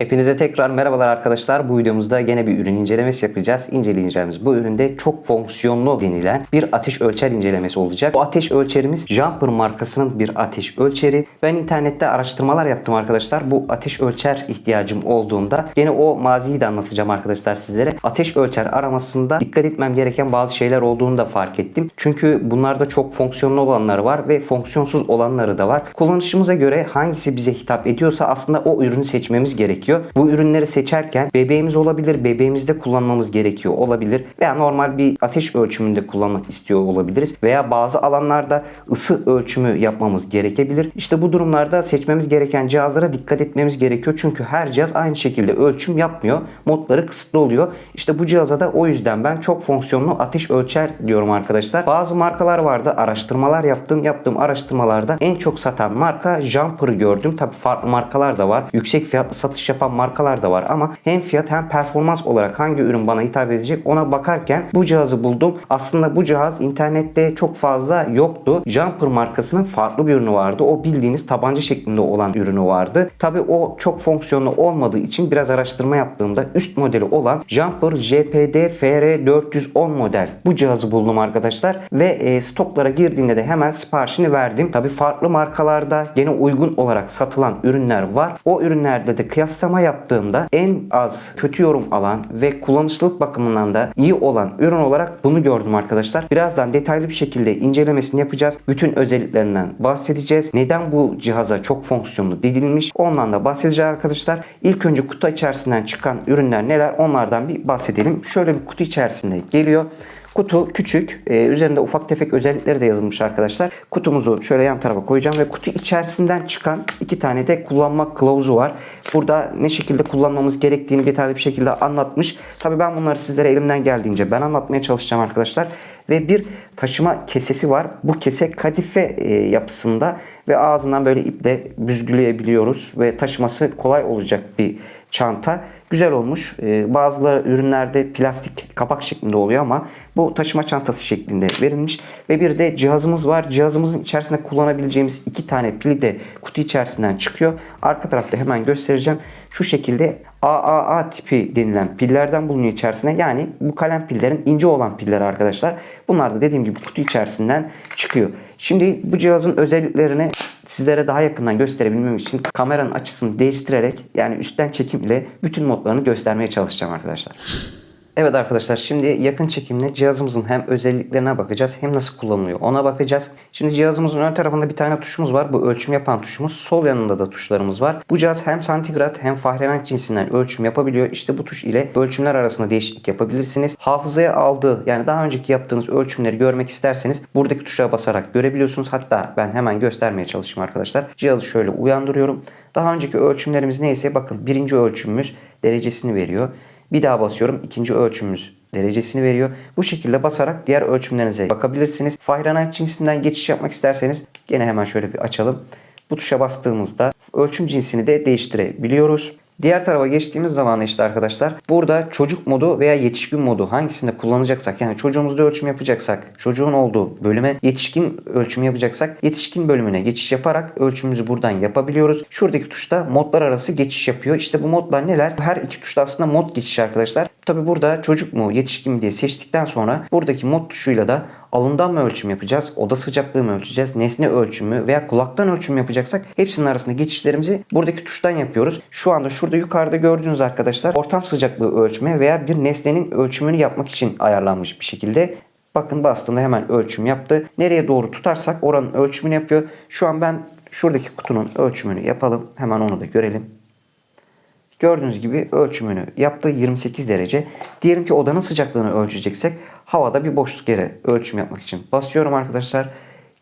Hepinize tekrar merhabalar arkadaşlar. Bu videomuzda gene bir ürün incelemesi yapacağız. İnceleyeceğimiz bu üründe çok fonksiyonlu denilen bir ateş ölçer incelemesi olacak. Bu ateş ölçerimiz Jumper markasının bir ateş ölçeri. Ben internette araştırmalar yaptım arkadaşlar. Bu ateş ölçer ihtiyacım olduğunda gene o maziyi de anlatacağım arkadaşlar sizlere. Ateş ölçer aramasında dikkat etmem gereken bazı şeyler olduğunu da fark ettim. Çünkü bunlarda çok fonksiyonlu olanları var ve fonksiyonsuz olanları da var. Kullanışımıza göre hangisi bize hitap ediyorsa aslında o ürünü seçmemiz gerekiyor. Bu ürünleri seçerken bebeğimiz olabilir, bebeğimizde kullanmamız gerekiyor olabilir veya normal bir ateş ölçümünde kullanmak istiyor olabiliriz veya bazı alanlarda ısı ölçümü yapmamız gerekebilir. İşte bu durumlarda seçmemiz gereken cihazlara dikkat etmemiz gerekiyor. Çünkü her cihaz aynı şekilde ölçüm yapmıyor. Modları kısıtlı oluyor. İşte bu cihaza da o yüzden ben çok fonksiyonlu ateş ölçer diyorum arkadaşlar. Bazı markalar vardı. Araştırmalar yaptım. Yaptığım araştırmalarda en çok satan marka Jumper'ı gördüm. Tabi farklı markalar da var. Yüksek fiyatlı satış yapan markalar da var ama hem fiyat hem performans olarak hangi ürün bana hitap edecek ona bakarken bu cihazı buldum. Aslında bu cihaz internette çok fazla yoktu. Jumper markasının farklı bir ürünü vardı. O bildiğiniz tabanca şeklinde olan ürünü vardı. Tabi o çok fonksiyonlu olmadığı için biraz araştırma yaptığımda üst modeli olan Jumper JPD FR410 model bu cihazı buldum arkadaşlar ve e, stoklara girdiğinde de hemen siparişini verdim. Tabi farklı markalarda gene uygun olarak satılan ürünler var. O ürünlerde de kıyaslama yaptığımda en az kötü yorum alan ve kullanışlılık bakımından da iyi olan ürün olarak bunu gördüm arkadaşlar. Birazdan detaylı bir şekilde incelemesini yapacağız. Bütün özelliklerinden bahsedeceğiz. Neden bu cihaza çok fonksiyonlu dedilmiş ondan da bahsedeceğiz arkadaşlar. İlk önce kutu içerisinden çıkan ürünler neler onlardan bir bahsedelim. Şöyle bir kutu içerisinde geliyor. Kutu küçük. Ee, üzerinde ufak tefek özellikleri de yazılmış arkadaşlar. Kutumuzu şöyle yan tarafa koyacağım ve kutu içerisinden çıkan iki tane de kullanma kılavuzu var. Burada ne şekilde kullanmamız gerektiğini detaylı bir şekilde anlatmış. Tabi ben bunları sizlere elimden geldiğince ben anlatmaya çalışacağım arkadaşlar. Ve bir taşıma kesesi var. Bu kese kadife e, yapısında ve ağzından böyle iple büzgüleyebiliyoruz ve taşıması kolay olacak bir çanta. Güzel olmuş. Ee, bazıları ürünlerde plastik kapak şeklinde oluyor ama bu taşıma çantası şeklinde verilmiş. Ve bir de cihazımız var. Cihazımızın içerisinde kullanabileceğimiz iki tane pili de kutu içerisinden çıkıyor. Arka tarafta hemen göstereceğim. Şu şekilde AAA tipi denilen pillerden bulunuyor içerisine. Yani bu kalem pillerin ince olan piller arkadaşlar. Bunlar da dediğim gibi kutu içerisinden çıkıyor. Şimdi bu cihazın özelliklerini sizlere daha yakından gösterebilmem için kameranın açısını değiştirerek yani üstten çekim ile bütün modlarını göstermeye çalışacağım arkadaşlar. Evet arkadaşlar şimdi yakın çekimle cihazımızın hem özelliklerine bakacağız hem nasıl kullanılıyor ona bakacağız. Şimdi cihazımızın ön tarafında bir tane tuşumuz var. Bu ölçüm yapan tuşumuz. Sol yanında da tuşlarımız var. Bu cihaz hem santigrat hem Fahrenheit cinsinden ölçüm yapabiliyor. İşte bu tuş ile ölçümler arasında değişiklik yapabilirsiniz. Hafızaya aldığı yani daha önceki yaptığınız ölçümleri görmek isterseniz buradaki tuşa basarak görebiliyorsunuz. Hatta ben hemen göstermeye çalışayım arkadaşlar. Cihazı şöyle uyandırıyorum. Daha önceki ölçümlerimiz neyse bakın birinci ölçümümüz derecesini veriyor. Bir daha basıyorum. ikinci ölçümümüz derecesini veriyor. Bu şekilde basarak diğer ölçümlerinize bakabilirsiniz. Fahrenheit cinsinden geçiş yapmak isterseniz gene hemen şöyle bir açalım. Bu tuşa bastığımızda ölçüm cinsini de değiştirebiliyoruz. Diğer tarafa geçtiğimiz zaman işte arkadaşlar burada çocuk modu veya yetişkin modu hangisinde kullanacaksak yani çocuğumuzda ölçüm yapacaksak çocuğun olduğu bölüme yetişkin ölçüm yapacaksak yetişkin bölümüne geçiş yaparak ölçümümüzü buradan yapabiliyoruz. Şuradaki tuşta modlar arası geçiş yapıyor. İşte bu modlar neler? Her iki tuşta aslında mod geçişi arkadaşlar. Tabi burada çocuk mu yetişkin mi diye seçtikten sonra buradaki mod tuşuyla da alından mı ölçüm yapacağız, oda sıcaklığı mı ölçeceğiz, nesne ölçümü veya kulaktan ölçüm yapacaksak hepsinin arasında geçişlerimizi buradaki tuştan yapıyoruz. Şu anda şurada yukarıda gördüğünüz arkadaşlar ortam sıcaklığı ölçme veya bir nesnenin ölçümünü yapmak için ayarlanmış bir şekilde Bakın bastığında hemen ölçüm yaptı. Nereye doğru tutarsak oranın ölçümünü yapıyor. Şu an ben şuradaki kutunun ölçümünü yapalım. Hemen onu da görelim. Gördüğünüz gibi ölçümünü yaptı 28 derece. Diyelim ki odanın sıcaklığını ölçeceksek havada bir boşluk yere ölçüm yapmak için basıyorum arkadaşlar.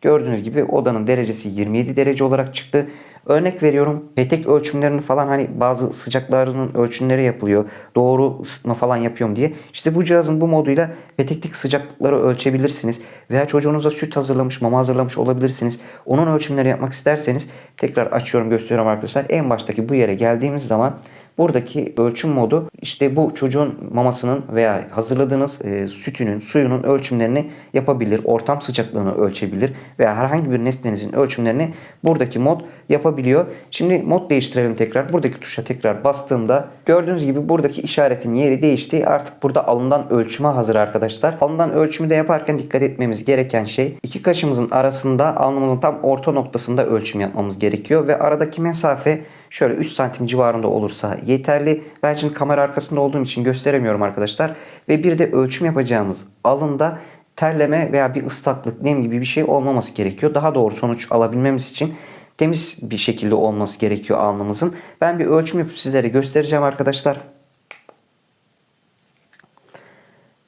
Gördüğünüz gibi odanın derecesi 27 derece olarak çıktı. Örnek veriyorum petek ölçümlerini falan hani bazı sıcaklarının ölçümleri yapılıyor. Doğru ısıtma falan yapıyorum diye. İşte bu cihazın bu moduyla peteklik sıcaklıkları ölçebilirsiniz. Veya çocuğunuza süt hazırlamış, mama hazırlamış olabilirsiniz. Onun ölçümleri yapmak isterseniz tekrar açıyorum gösteriyorum arkadaşlar. En baştaki bu yere geldiğimiz zaman buradaki ölçüm modu işte bu çocuğun mamasının veya hazırladığınız e, sütünün, suyunun ölçümlerini yapabilir. Ortam sıcaklığını ölçebilir veya herhangi bir nesnenizin ölçümlerini buradaki mod yapabiliyor. Şimdi mod değiştirelim tekrar. Buradaki tuşa tekrar bastığımda gördüğünüz gibi buradaki işaretin yeri değişti. Artık burada alınan ölçüme hazır arkadaşlar. Alınan ölçümü de yaparken dikkat etmemiz gereken şey iki kaşımızın arasında alnımızın tam orta noktasında ölçüm yapmamız gerekiyor ve aradaki mesafe şöyle 3 santim civarında olursa yeterli. Ben şimdi kamera arkasında olduğum için gösteremiyorum arkadaşlar. Ve bir de ölçüm yapacağımız alında terleme veya bir ıslaklık, nem gibi bir şey olmaması gerekiyor. Daha doğru sonuç alabilmemiz için temiz bir şekilde olması gerekiyor alnımızın. Ben bir ölçüm yapıp sizlere göstereceğim arkadaşlar.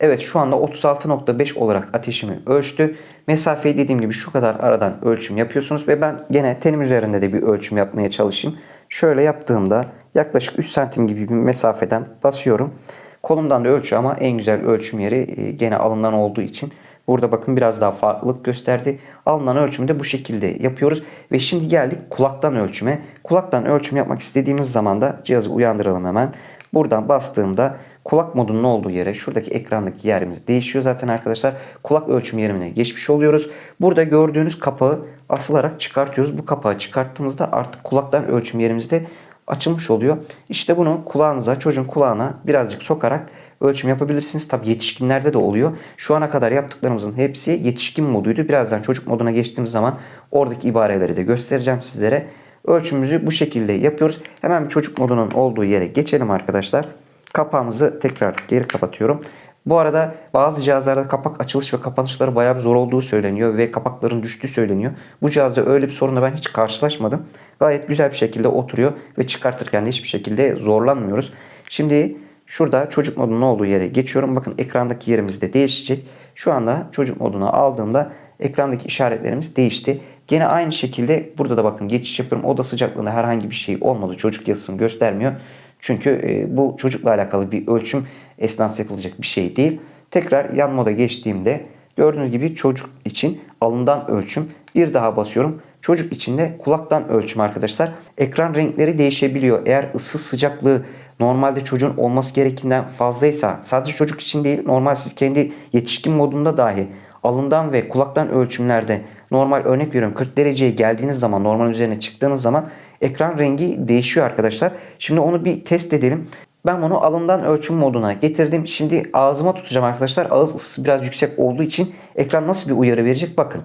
Evet şu anda 36.5 olarak ateşimi ölçtü. Mesafeyi dediğim gibi şu kadar aradan ölçüm yapıyorsunuz ve ben gene tenim üzerinde de bir ölçüm yapmaya çalışayım. Şöyle yaptığımda yaklaşık 3 santim gibi bir mesafeden basıyorum. Kolumdan da ölçü ama en güzel ölçüm yeri e, gene alından olduğu için burada bakın biraz daha farklılık gösterdi. Alınan ölçümü de bu şekilde yapıyoruz. Ve şimdi geldik kulaktan ölçüme. Kulaktan ölçüm yapmak istediğimiz zaman da cihazı uyandıralım hemen. Buradan bastığımda kulak modunun olduğu yere şuradaki ekrandaki yerimiz değişiyor zaten arkadaşlar. Kulak ölçüm yerimine geçmiş oluyoruz. Burada gördüğünüz kapağı asılarak çıkartıyoruz. Bu kapağı çıkarttığımızda artık kulaktan ölçüm yerimizde açılmış oluyor. İşte bunu kulağınıza, çocuğun kulağına birazcık sokarak ölçüm yapabilirsiniz. Tabi yetişkinlerde de oluyor. Şu ana kadar yaptıklarımızın hepsi yetişkin moduydu. Birazdan çocuk moduna geçtiğimiz zaman oradaki ibareleri de göstereceğim sizlere. Ölçümümüzü bu şekilde yapıyoruz. Hemen çocuk modunun olduğu yere geçelim arkadaşlar. Kapağımızı tekrar geri kapatıyorum. Bu arada bazı cihazlarda kapak açılış ve kapanışları bayağı bir zor olduğu söyleniyor ve kapakların düştüğü söyleniyor. Bu cihazda öyle bir sorunla ben hiç karşılaşmadım. Gayet güzel bir şekilde oturuyor ve çıkartırken de hiçbir şekilde zorlanmıyoruz. Şimdi şurada çocuk modunun olduğu yere geçiyorum. Bakın ekrandaki yerimiz de değişecek. Şu anda çocuk moduna aldığımda ekrandaki işaretlerimiz değişti. Gene aynı şekilde burada da bakın geçiş yapıyorum. Oda sıcaklığında herhangi bir şey olmadı. Çocuk yazısını göstermiyor. Çünkü e, bu çocukla alakalı bir ölçüm esnasında yapılacak bir şey değil. Tekrar yan moda geçtiğimde gördüğünüz gibi çocuk için alından ölçüm. Bir daha basıyorum. Çocuk için de kulaktan ölçüm arkadaşlar. Ekran renkleri değişebiliyor. Eğer ısı sıcaklığı normalde çocuğun olması gerekinden fazlaysa sadece çocuk için değil normal siz kendi yetişkin modunda dahi alından ve kulaktan ölçümlerde normal örnek veriyorum 40 dereceye geldiğiniz zaman normal üzerine çıktığınız zaman ekran rengi değişiyor arkadaşlar. Şimdi onu bir test edelim. Ben bunu alından ölçüm moduna getirdim. Şimdi ağzıma tutacağım arkadaşlar. Ağız ısısı biraz yüksek olduğu için ekran nasıl bir uyarı verecek bakın.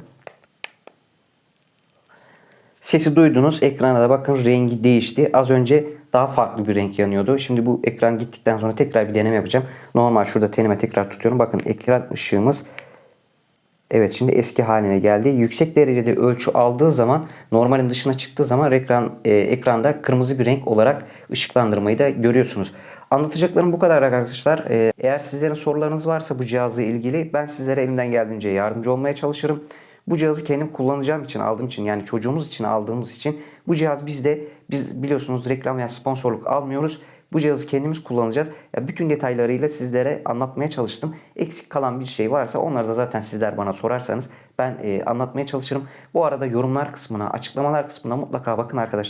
Sesi duydunuz. Ekrana da bakın rengi değişti. Az önce daha farklı bir renk yanıyordu. Şimdi bu ekran gittikten sonra tekrar bir deneme yapacağım. Normal şurada tenime tekrar tutuyorum. Bakın ekran ışığımız Evet şimdi eski haline geldi. Yüksek derecede ölçü aldığı zaman normalin dışına çıktığı zaman ekran e, ekranda kırmızı bir renk olarak ışıklandırmayı da görüyorsunuz. Anlatacaklarım bu kadar arkadaşlar. E, eğer sizlerin sorularınız varsa bu cihazla ilgili ben sizlere elimden geldiğince yardımcı olmaya çalışırım. Bu cihazı kendim kullanacağım için aldığım için yani çocuğumuz için aldığımız için bu cihaz bizde biz biliyorsunuz reklam ya sponsorluk almıyoruz. Bu cihazı kendimiz kullanacağız. Ya bütün detaylarıyla sizlere anlatmaya çalıştım. Eksik kalan bir şey varsa onları da zaten sizler bana sorarsanız ben e, anlatmaya çalışırım. Bu arada yorumlar kısmına, açıklamalar kısmına mutlaka bakın arkadaşlar.